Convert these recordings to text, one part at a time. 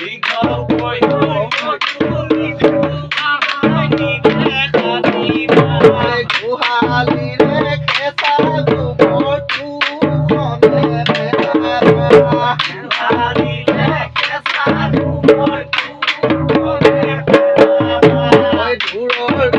Big up, boy, boy, boy, boy, boy, boy,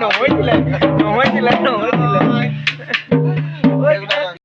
弄回去嘞，弄回去嘞，弄回去。